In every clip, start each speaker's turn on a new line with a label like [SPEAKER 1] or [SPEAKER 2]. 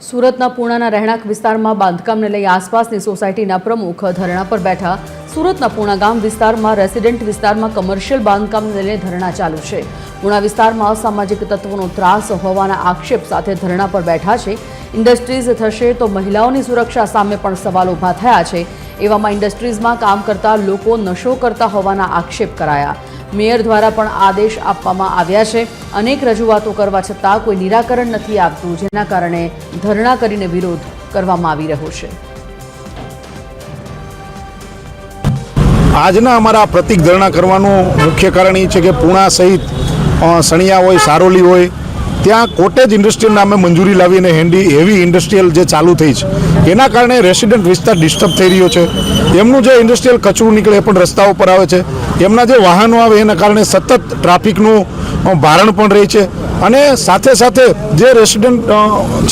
[SPEAKER 1] સુરતના પૂર્ણાના રહેણાંક વિસ્તારમાં બાંધકામને લઈ આસપાસની સોસાયટીના પ્રમુખ ધરણા પર બેઠા. સુરતના પૂર્ણા ગામ વિસ્તારમાં રેસિડેન્ટ વિસ્તારમાં કમર્શિયલ બાંધકામને લઈને ધરણા ચાલુ છે. પૂર્ણા વિસ્તારમાં અસામાજિક તત્વોનો ત્રાસ હોવાના આક્ષેપ સાથે ધરણા પર બેઠા છે. ઇન્ડસ્ટ્રીઝ થશે તો મહિલાઓની સુરક્ષા સામે પણ સવાલ ઊભા થયા છે. એવામાં ઇન્ડસ્ટ્રીઝમાં કામ કરતા લોકો નશો કરતા હોવાના આક્ષેપ કરાયા. મેયર દ્વારા પણ આદેશ આપવામાં આવ્યા છે. અનેક રજૂઆતો કરવા છતાં કોઈ નિરાકરણ નથી આવતું, જેના કારણે ધરણા કરીને વિરોધ કરવામાં આવી રહ્યો છે.
[SPEAKER 2] આજના અમારા પ્રતિક ધરણા કરવાનું મુખ્ય કારણ એ છે કે પૂણા સહિત સણિયા હોય, સારોલી હોય, ત્યાં કોટેજ ઇન્ડસ્ટ્રીયલ નામે મંજૂરી લાવીને હેન્ડી, હેવી ઇન્ડસ્ટ્રીયલ જે ચાલુ થઈ છે. એના કારણે રેસિડેન્ટ વિસ્તાર ડિસ્ટર્બ થઈ રહ્યો છે. એમનું જે ઇન્ડસ્ટ્રીયલ કચરું નીકળે એ પણ રસ્તા ઉપર આવે છે. એમના જે વાહનો આવે એના કારણે સતત ટ્રાફિકનું ભારણ પણ રહે છે. અને સાથે સાથે જે રેસિડેન્ટ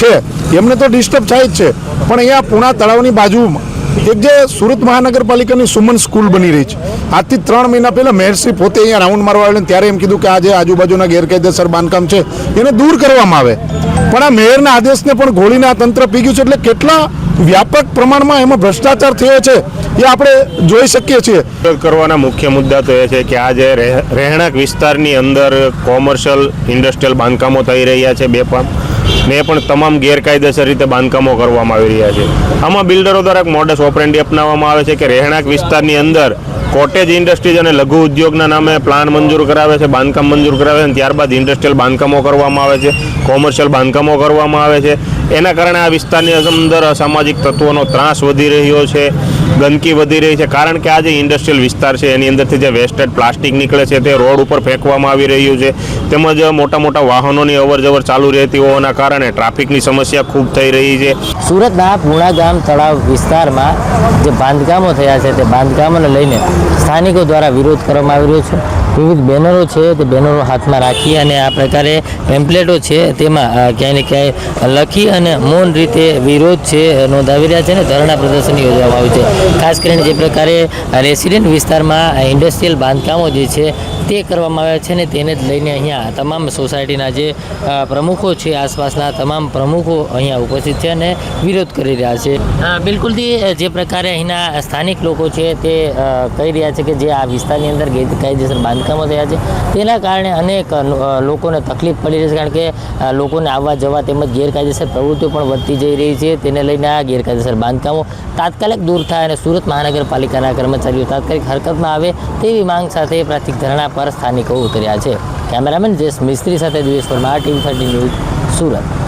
[SPEAKER 2] છે, એમને તો ડિસ્ટર્બ થાય જ છે. પણ અહીંયા પૂણા તળાવની બાજુમાં એક જે સુરત મહાનગરપાલિકાની સુમન સ્કૂલ બની રહી છે. આજથી ત્રણ મહિના પહેલાં મેયરશ્રી પોતે અહીંયા રાઉન્ડ મારવા આવેલા ત્યારે એમ કીધું કે આ જે આજુબાજુના ગેરકાયદેસર બાંધકામ છે, એને દૂર કરવામાં આવે. પણ આ મેયરના આદેશને પણ ઘોળીને આ તંત્ર પી ગયું છે. એટલે કેટલા વ્યાપક પ્રમાણમાં એમાં ભ્રષ્ટાચાર થયો છે, એ આપણે જોઈ શકીએ છીએ.
[SPEAKER 3] કરવાના મુખ્ય મુદ્દા તો એ છે કે આ જે રહે- રહેણાંક વિસ્તારની અંદર કોમર્શિયલ, ઇન્ડસ્ટ્રીયલ બાંધકામો થઈ રહ્યા છે બે પણ. ને પણ તમામ ગેરકાયદેસર રીતે બાંધકામો કરવામાં આવી રહ્યા છે. આમાં બિલ્ડરો દ્વારા એક મોડસ ઓપરેન્ડી અપનાવવામાં આવે છે કે રહેણાંક વિસ્તારની અંદર કોટેજ ઇન્ડસ્ટ્રીઝ અને લઘુ ઉદ્યોગના નામે પ્લાન મંજૂર કરાવે છે, બાંધકામ મંજૂર કરાવે છે અને ત્યારબાદ ઇન્ડસ્ટ્રીયલ બાંધકામો કરવામાં આવે છે કોમર્શિયલ બાંધકામો કરવામાં આવે છે. એના કારણે આ વિસ્તારની અંદર અસામાજિક તત્વોનો ત્રાસ વધી રહ્યો છે, ગંદકી વધી રહી છે. કારણ કે આ જે ઇન્ડસ્ટ્રીયલ વિસ્તાર છે, એની અંદરથી જે વેસ્ટેડ પ્લાસ્ટિક નીકળે છે, તે રોડ ઉપર ફેંકવામાં આવી રહ્યું છે. તેમજ મોટા મોટા વાહનોની અવર જવર ચાલુ રહેતી હોવાના કારણે ટ્રાફિકની સમસ્યા ખૂબ થઈ રહી છે.
[SPEAKER 4] સુરતના પૂણા ગામ તળાવ વિસ્તારમાં જે બાંધકામો થયા છે, તે બાંધકામોને લઈને સ્થાનિકો દ્વારા વિરોધ કરવામાં આવી રહ્યો છે. વિવિધ બેનરો છે તે બેનરો હાથમાં રાખી અને આ પ્રકારે પેમ્પલેટો છે તેમાં ક્યાંય ને ક્યાંય લખી અને મૌન રીતે વિરોધ છે, નોંધાવી રહ્યા છે અને ધરણા પ્રદર્શન યોજવામાં આવ્યું છે. ખાસ કરીને જે પ્રકારે રેસિડેન્ટ વિસ્તારમાં ઇન્ડસ્ટ્રીયલ બાંધકામો જે છે તે કરવામાં આવ્યા છે ને તેને જ લઈને અહીંયા તમામ સોસાયટીના જે પ્રમુખો છે, આસપાસના તમામ પ્રમુખો અહીંયા ઉપસ્થિત છે અને વિરોધ કરી રહ્યા છે. બિલકુલથી જે પ્રકારે અહીંના સ્થાનિક લોકો છે તે કહી રહ્યા છે કે જે આ વિસ્તારની અંદર ગેરકાયદેસર બાંધકામો થયા છે. તેના કારણે અનેક લોકોને તકલીફ પડી રહી છે કારણ કે લોકોને આવવા જવા તેમજ ગેરકાયદેસર પ્રવૃત્તિઓ પણ વધતી જઈ રહી છે. તેને લઈને આ ગેરકાયદેસર બાંધકામો તાત્કાલિક દૂર થાય અને સુરત મહાનગરપાલિકાના કર્મચારીઓ તાત્કાલિક હરકતમાં આવે તેવી માંગ સાથે પ્રાથમિક ધરણા પર સ્થાનિકો ઉતર્યા છે. કેમેરામેન જેશ મિસ્ત્રી સાથે Divesh Parmar, TV thirty news, Surat.